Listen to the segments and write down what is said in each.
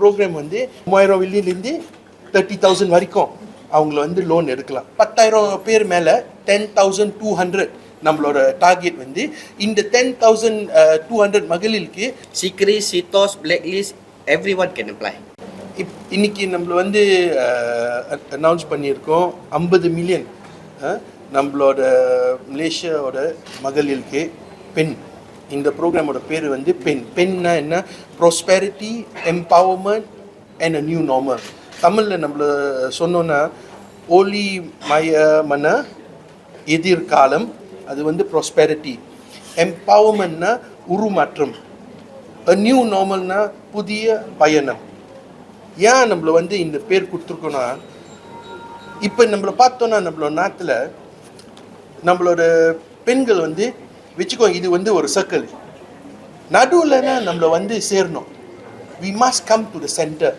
Program வந்து மூவாயிரம் வெள்ளியிலேருந்து thirty thousand வரைக்கும் அவங்கள வந்து லோன் எடுக்கலாம் பத்தாயிரம் பேர் மேலே டென் தௌசண்ட் டூ ஹண்ட்ரட் நம்மளோட டார்கெட் வந்து இந்த டென் தௌசண்ட் டூ ஹண்ட்ரட் மகளிருக்கு Sikri, Sitos, Blacklist, everyone can apply. இப் இன்னைக்கு நம்மள வந்து அனௌன்ஸ் பண்ணியிருக்கோம் ஐம்பது மில்லியன் நம்மளோட மலேசியாவோட மகளிருக்கு பெண் இந்த ப்ரோக்ராமோட பேர் வந்து பெண். பெண்ணா என்ன? Prosperity empowerment and a new normal தமிழில் நம்மள சொன்னோன்னா ஒளி மயமன எதிர்காலம் அது வந்து ப்ராஸ்பெரிட்டி எம்பவர்மெண்ட்னா உருமாற்றம். அ நியூ நார்மல்னா புதிய பயணம். ஏன் நம்மள வந்து இந்த பேர் கொடுத்துருக்கோன்னா இப்போ நம்மளை பார்த்தோன்னா நம்மளோட நாட்டில் நம்மளோட பெண்கள் வந்து வச்சுக்கோ இது வந்து ஒரு சர்க்கிள் நடுவில்னா நம்மளை வந்து சேரணும். We must come to the centre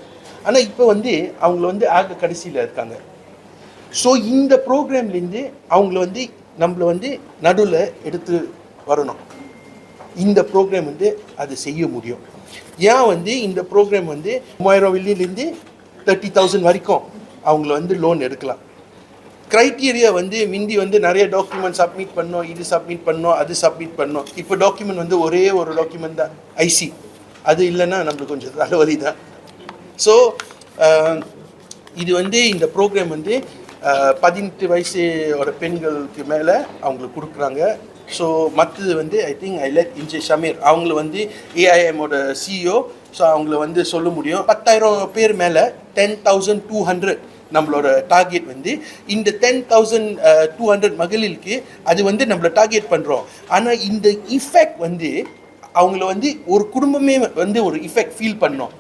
ஆனால் இப்போ வந்து அவங்கள வந்து ஆக கடைசியில் இருக்காங்க. ஸோ இந்த ப்ரோக்ராம்லேருந்து அவங்கள வந்து நம்மளை வந்து நடுவில் எடுத்து வரணும். இந்த ப்ரோக்ராம் வந்து அது செய்ய முடியும். ஏன் வந்து இந்த ப்ரோக்ராம் வந்து மூவாயிரம் வெள்ளியிலேருந்து தேர்ட்டி தௌசண்ட் வரைக்கும் அவங்கள வந்து லோன் எடுக்கலாம். க்ரைட்டீரியா வந்து மிந்தி வந்து நிறைய டாக்குமெண்ட் சப்மிட் பண்ணோம் இது சப்மிட் பண்ணோம் அது சப்மிட் பண்ணோம் இப்போ டாக்குமெண்ட் வந்து ஒரே ஒரு டாக்குமெண்ட் தான் ஐசி அது இல்லைன்னா நம்மளுக்கு கொஞ்சம் தலைவலி தான் ஸோ இது வந்து இந்த ப்ரோக்ராம் வந்து பதினெட்டு வயசோட பெண்களுக்கு மேலே அவங்களுக்கு கொடுக்குறாங்க. ஸோ மற்றது வந்து ஐ திங்க் ஐ லெட் இன்ஜே ஷமீர் அவங்கள வந்து ஏஐஎம்மோட சிஇஓ ஸோ அவங்கள வந்து சொல்ல முடியும். பத்தாயிரம் பேர் மேலே டென் தௌசண்ட் டூ ஹண்ட்ரட் நம்மளோட டார்கெட் வந்து இந்த டென் தௌசண்ட் டூ ஹண்ட்ரட் மகளிருக்கு அது வந்து நம்மளை டார்கெட் பண்ணுறோம் ஆனால் இந்த இஃபெக்ட் வந்து அவங்கள வந்து ஒரு குடும்பமே வந்து ஒரு இஃபெக்ட் ஃபீல் பண்ணோம்.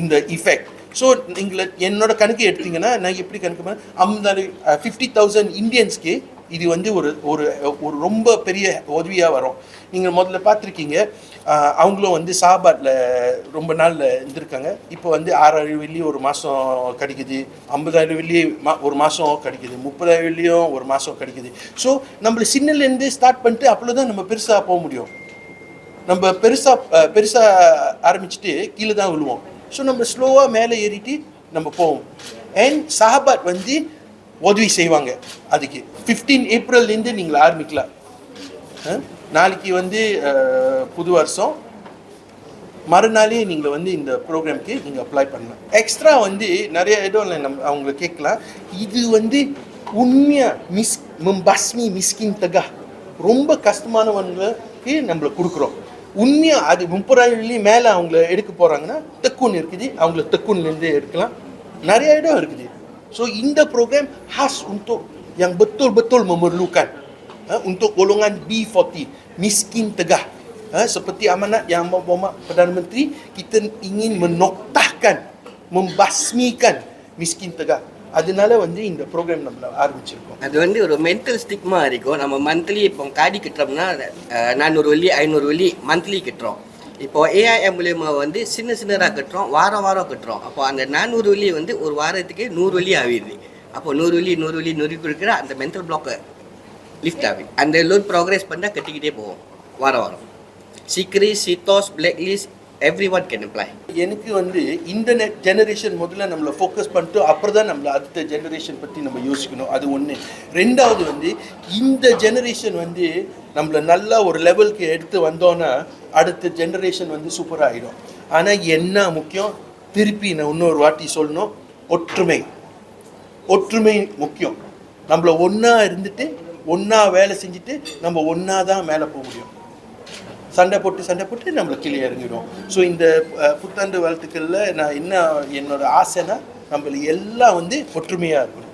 இந்த இஃபெக்ட் ஸோ நீங்கள் என்னோட கணக்கு எடுத்தீங்கன்னா நான் எப்படி கணக்கு பண்ண ஐம்பது ஃபிஃப்டி தௌசண்ட் இந்தியன்ஸ்க்கு இது வந்து ஒரு ஒரு ஒரு ரொம்ப பெரிய உதவியாக வரும். நீங்கள் முதல்ல பார்த்துருக்கீங்க. அவங்களும் வந்து சாப்பாட்டில் ரொம்ப நாளில் இருந்திருக்காங்க. இப்போ வந்து ஆறாயிரம் வெள்ளி ஒரு மாதம் கிடைக்குது. ஐம்பதாயிரம் வெள்ளி மா ஒரு மாதம் கிடைக்குது. முப்பதாயிரம் வெள்ளியும் ஒரு மாதம் கிடைக்குது. ஸோ நம்மளை சின்னலேருந்து ஸ்டார்ட் பண்ணிட்டு அப்போ தான் நம்ம பெருசாக போக முடியும். நம்ம பெருசாக பெருசாக ஆரம்பிச்சுட்டு கீழே தான் விழுவோம். ஸோ நம்ம ஸ்லோவாக மேலே ஏறிட்டு நம்ம போவோம். அண்ட் சாபாட் வந்து உதவி செய்வாங்க. அதுக்கு ஃபிஃப்டீன் ஏப்ரல்லேருந்து நீங்கள் ஆரம்பிக்கலாம் நாளைக்கு வந்து புது வருஷம். மறுநாளே நீங்கள் வந்து இந்த ப்ரோக்ராம்க்கு நீங்கள் அப்ளை பண்ணலாம் எக்ஸ்ட்ரா வந்து நிறைய இடம் நம்ம அவங்கள கேட்கலாம். இது வந்து உண்மையாக மிஸ் பஸ்மி மிஸ்கின் தகா. ரொம்ப கஷ்டமானவங்களுக்கு நம்மளை கொடுக்குறோம். உண்மையாக அது முப்பதாயிரம் மேலே அவங்கள எடுக்க போகிறாங்கன்னா தெக்குன்னு இருக்குது. அவங்கள தெக்குன்லேருந்து எடுக்கலாம். நிறைய இடம் இருக்குது. ஸோ இந்த programme khas untuk yang betul-betul memerlukan ha, untuk golongan B40 miskin tegah ha, seperti amanat yang Muhammad Perdana Menteri kita ingin menoktahkan membasmikan miskin tegah அதனால வந்து இந்த ப்ரோக்ராம் நம்மள ஆரம்பிச்சிருக்கோம் அது வந்து ஒரு மென்டல் ஸ்டிக்மா இருக்கும் நம்ம மந்த்லி இப்போ காடி கட்டுறோம்னா அஹ், நானூறு வெள்ளி ஐநூறு வெள்ளி மந்த்லி கட்டுறோம் இப்போ ஏஐஎம் மூலியமாக வந்து சின்ன சின்னதாக கட்டுறோம் வாரம் வாரம் கட்டுறோம். அப்போ அந்த நானூறு வலி வந்து ஒரு வாரத்துக்கு நூறு வலி ஆகிடுது. அப்போ நூறு வலி நூறு வலி நூறு கொடுக்குற அந்த மென்டல் பிளாக்கை லிஃப்ட் ஆகுது. அந்த லோன் ப்ராக்ரெஸ் பண்ணால் கட்டிக்கிட்டே போவோம் வாரம் வாரம். சிக்ரி சித்தோஸ் blacklist everyone can apply எனக்கு வந்து இந்த ஜெனரேஷன் முதல்ல நம்மளை ஃபோக்கஸ் பண்ணிட்டு அப்புறம் தான் நம்மளை அடுத்த ஜெனரேஷன் பற்றி நம்ம யோசிக்கணும். அது ஒன்று ரெண்டாவது வந்து இந்த ஜெனரேஷன் வந்து நம்மளை நல்லா ஒரு லெவலுக்கு எடுத்து வந்தோன்னா அடுத்த ஜெனரேஷன் வந்து சூப்பராக ஆகிடும் ஆனால் என்ன முக்கியம்? திருப்பி நான் இன்னொரு வாட்டி சொல்லணும். ஒற்றுமை. ஒற்றுமை முக்கியம். நம்மள ஒன்றா இருந்துட்டு ஒன்றா வேலை செஞ்சுட்டு நம்ம ஒன்றா தான் மேலே போக முடியும். சண்டை போட்டு சண்டை போட்டு நம்மளை கீழே இறங்கிடும். ஸோ இந்த புத்தாண்டு வாழ்த்துக்களில் நான் என்ன என்னோட ஆசைனா நம்மள எல்லாம் வந்து ஒற்றுமையாக இருக்கணும்.